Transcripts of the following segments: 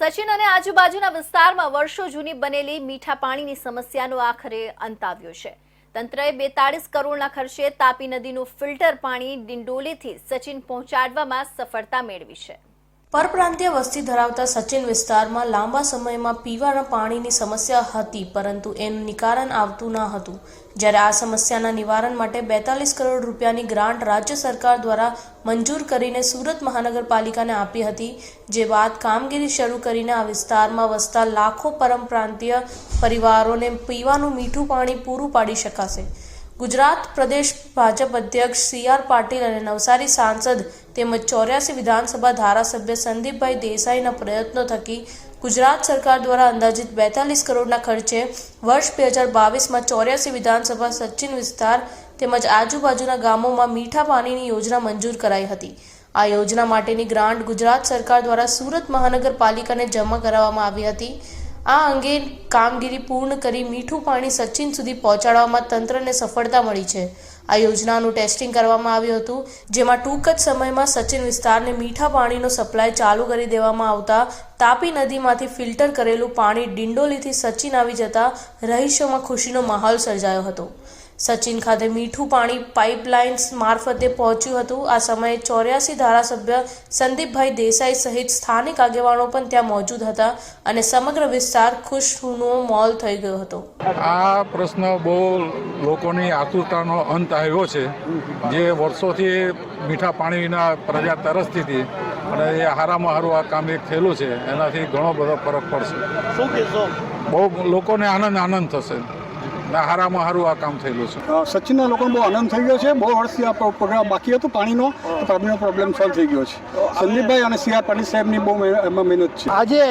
સચિન અને આજુબાજુના વિસ્તારમાં વર્ષો જૂની બનેલી મીઠા પાણીની સમસ્યાનો આખરે અંત આવ્યો છે. તંત્રએ બેતાળીસ કરોડના ખર્ચે તાપી નદીનું ફિલ્ટર પાણી ડિંડોલીથી સચિન પહોંચાડવામાં સફળતા મેળવી છે. પરપ્રાંતીય વસ્તી ધરાવતા સચિન વિસ્તારમાં લાંબા સમયમાં પીવાના પાણીની સમસ્યા હતી, પરંતુ એનું નિકારણ આવતું ન હતું. જ્યારે આ સમસ્યાના નિવારણ માટે બેતાલીસ કરોડ રૂપિયાની ગ્રાન્ટ રાજ્ય સરકાર દ્વારા મંજૂર કરીને સુરત મહાનગરપાલિકાને આપી હતી, જે બાદ કામગીરી શરૂ કરીને આ વિસ્તારમાં વસતા લાખો પરપ્રાંતીય પરિવારોને પીવાનું મીઠું પાણી પૂરું પાડી શકાશે. ગુજરાત પ્રદેશ ભાજપ અધ્યક્ષ સી આર પાટીલ અને નવસારી સાંસદ તેમજ ચોર્યાસી વિધાનસભા ધારાસભ્ય સંદીપભાઈ દેસાઈના પ્રયત્નો થકી ગુજરાત સરકાર દ્વારા અંદાજિત બેતાલીસ કરોડના ખર્ચે વર્ષ બે હજાર બાવીસમાં ચોર્યાસી વિધાનસભા સચિન વિસ્તાર તેમજ આજુબાજુના ગામોમાં મીઠા પાણીની યોજના મંજૂર કરાઈ હતી. આ યોજના માટેની ગ્રાન્ટ ગુજરાત સરકાર દ્વારા સુરત મહાનગરપાલિકાને જમા કરાવવામાં આવી હતી. આ અંગે કામગીરી પૂર્ણ કરી મીઠું પાણી સચિન સુધી પહોંચાડવામાં તંત્રને સફળતા મળી છે. આ યોજનાનું ટેસ્ટિંગ કરવામાં આવ્યું હતું, જેમાં ટૂંક જ સમયમાં સચિન વિસ્તારને મીઠા પાણીનો સપ્લાય ચાલુ કરી દેવામાં આવતા તાપી નદીમાંથી ફિલ્ટર કરેલું પાણી ડિંડોલીથી સચિન આવી જતા રહીશોમાં ખુશીનો માહોલ સર્જાયો હતો. સચિન ખાતે મીઠું પાણી પાઇપલાઇન્સ મારફતે પહોંચ્યું હતું. આ સમયે ચોર્યાસી ધારાસભ્ય સંદીપભાઈ દેસાઈ સહિત સ્થાનિક આગેવાનો પણ ત્યાં મોજૂદ હતા અને સમગ્ર વિસ્તાર ખુશનો મોલ થઈ ગયો હતો. આ પ્રશ્ન બહુ લોકોની આતુરતાનો અંત આવ્યો છે. જે વર્ષોથી મીઠા પાણીના પ્રજા તરસતી હતી અને એ હારામાં હારું આ કામ એક થયેલું છે એનાથી ઘણો બધો ફરક પડશે. શું કહેશો? બહુ લોકોને આનંદ આનંદ થશે. હારામાં હારું આ કામ થયેલું છે. સચિનના લોકોને બહુ આનંદ થઈ ગયો છે. બહુ વર્ષથી આ પ્રોગ્રામ બાકી હતો પાણીનો. તો પાણીનો પ્રોબ્લેમ સોલ્વ થઈ ગયો છે. સંદીપભાઈ અને સી આર પાટીલ સાહેબની બહુ મહેનત- એમાં મહેનત છે. આજે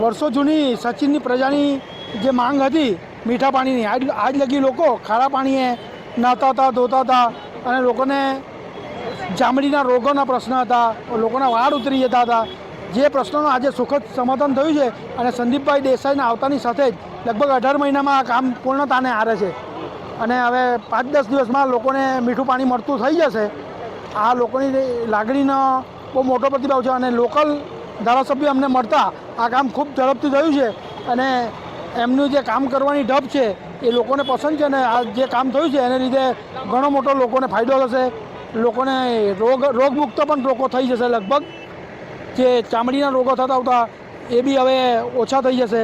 વર્ષો જૂની સચિનની પ્રજાની જે માંગ હતી મીઠા પાણીની આજ આજ લગી લોકો ખારા પાણીએ નહાતા હતા ધોતા હતા અને લોકોને ચામડીના રોગોના પ્રશ્ન હતા લોકોના વાળ ઉતરી જતા હતા. જે પ્રશ્નોનું આજે સુખદ સમાધાન થયું છે અને સંદીપભાઈ દેસાઈના આવતાની સાથે જ લગભગ અઢાર મહિનામાં આ કામ પૂર્ણતાને આરે છે. અને હવે પાંચ દસ દિવસમાં લોકોને મીઠું પાણી મળતું થઈ જશે. આ લોકોની લાગણીનો બહુ મોટો પ્રતિભાવ છે અને લોકલ ધારાસભ્ય અમને મળતા આ કામ ખૂબ ઝડપથી થયું છે. અને એમનું જે કામ કરવાની ઢબ છે એ લોકોને પસંદ છે અને આ જે કામ થયું છે એને લીધે ઘણો મોટો લોકોને ફાયદો થશે. લોકોને રોગ રોગમુક્ત પણ લોકો થઈ જશે લગભગ. જે ચામડીના રોગો થતા હતા એ બી હવે ઓછા થઈ જશે.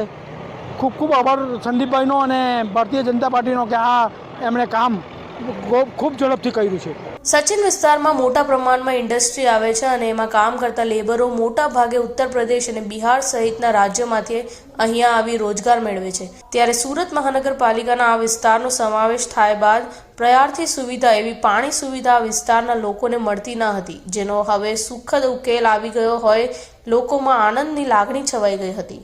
ખૂબ ખૂબ આભાર સંદીપભાઈનો અને ભારતીય જનતા પાર્ટીનો કે આ એમણે કામ ખૂબ ઝડપથી કર્યું છે. સચિન વિસ્તારમાં મોટા પ્રમાણમાં ઇન્ડસ્ટ્રી આવે છે અને એમાં કામ કરતા લેબરો મોટા ભાગે ઉત્તર પ્રદેશ અને બિહાર સહિતના રાજ્યમાંથી અહીંયા આવી રોજગાર મેળવે છે. ત્યારે સુરત મહાનગરપાલિકાના આ વિસ્તારનો સમાવેશ થાય બાદ પ્રયારથી સુવિધા એવી પાણી સુવિધા વિસ્તારના લોકોને મળતી ન હતી, જેનો હવે સુખદ ઉકેલ આવી ગયો હોય લોકોમાં આનંદની લાગણી છવાઈ ગઈ હતી.